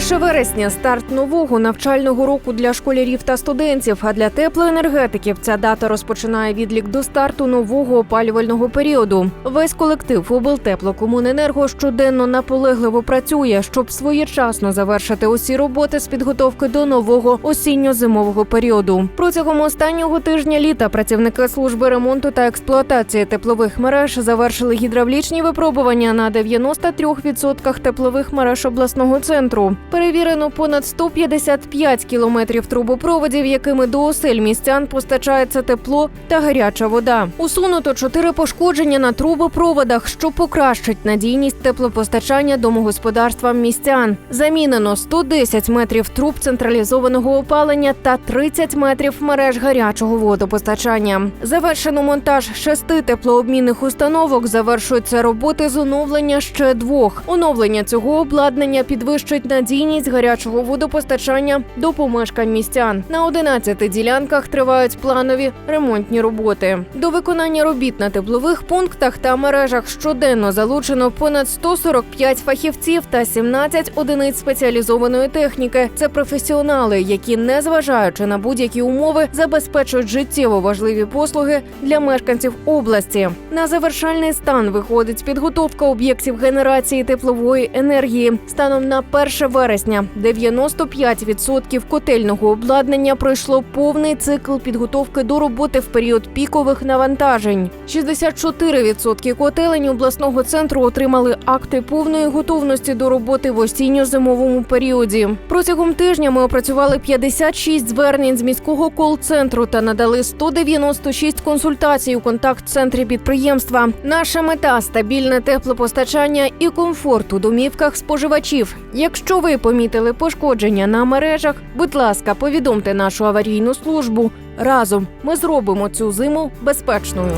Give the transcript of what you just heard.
1 вересня старт нового навчального року для школярів та студентів. А для теплоенергетиків ця дата розпочинає відлік до старту нового опалювального періоду. Весь колектив облтеплокомуненерго щоденно наполегливо працює, щоб своєчасно завершити усі роботи з підготовки до нового осінньо-зимового періоду. Протягом останнього тижня літа працівники служби ремонту та експлуатації теплових мереж завершили гідравлічні випробування на 93% теплових мереж обласного центру. Перевірено понад 155 кілометрів трубопроводів, якими до осель містян постачається тепло та гаряча вода. Усунуто чотири пошкодження на трубопроводах, що покращить надійність теплопостачання домогосподарствам містян. Замінено 110 метрів труб централізованого опалення та 30 метрів мереж гарячого водопостачання. Завершено монтаж шести теплообмінних установок. Завершуються роботи з оновлення ще двох. Оновлення цього обладнання підвищить надійність гарячого водопостачання до помешкань містян. На 11 ділянках тривають планові ремонтні роботи. До виконання робіт на теплових пунктах та мережах щоденно залучено понад 145 фахівців та 17 одиниць спеціалізованої техніки. Це професіонали, які, незважаючи на будь-які умови, забезпечують життєво важливі послуги для мешканців області. На завершальний стан виходить підготовка об'єктів генерації теплової енергії. Станом на 1 вересня 95% котельного обладнання пройшло повний цикл підготовки до роботи в період пікових навантажень. 64% котелень обласного центру отримали акти повної готовності до роботи в осінньо-зимовому періоді. Протягом тижня ми опрацювали 56 звернень з міського кол-центру та надали 196 консультацій у контакт-центрі підприємства. Наша мета стабільне теплопостачання і комфорт у домівках споживачів. Якщо ви помітили пошкодження на мережах, будь ласка, повідомте нашу аварійну службу. Разом ми зробимо цю зиму безпечною.